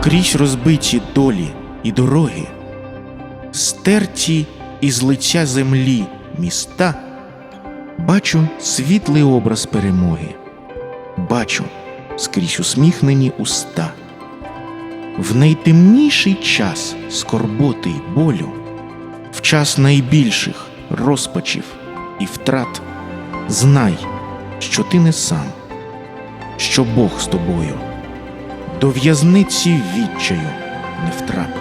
Скрізь розбиті долі і дороги, стерті із лиця землі міста, бачу світлий образ перемоги, бачу скрізь усміхнені уста. В найтемніший час скорботи й болю, в час найбільших розпачів і втрат, знай, що ти не сам, що Бог з тобою, до в'язниці відчаю не втрап.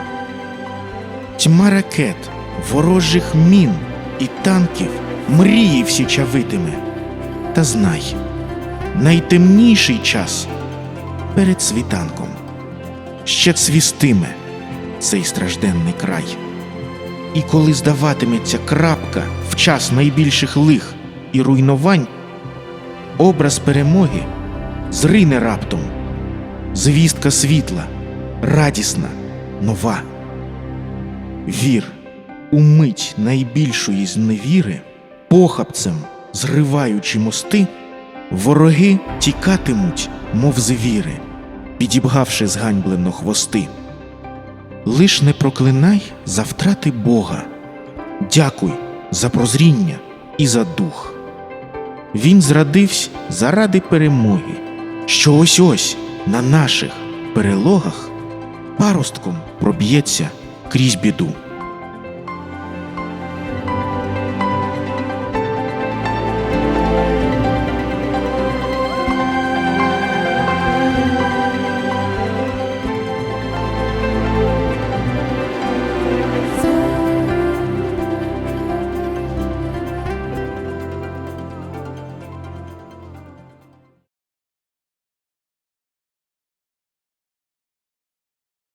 Тьма ракет, ворожих мін і танків мрії всі чавитиме. Та знай, найтемніший час перед світанком ще цвістиме цей стражденний край. І коли здаватиметься крапка в час найбільших лих і руйнувань, образ перемоги зрине раптом, звістка світла, радісна, нова. Вір, у мить найбільшої зневіри, похапцем зриваючи мости, вороги тікатимуть, мов звіри, підібгавши зганьблено хвости. Лиш не проклинай за втрати Бога, дякуй за прозріння і за дух. Він зрадився заради перемоги, що ось ось на наших перелогах паростком проб'ється крізь біду.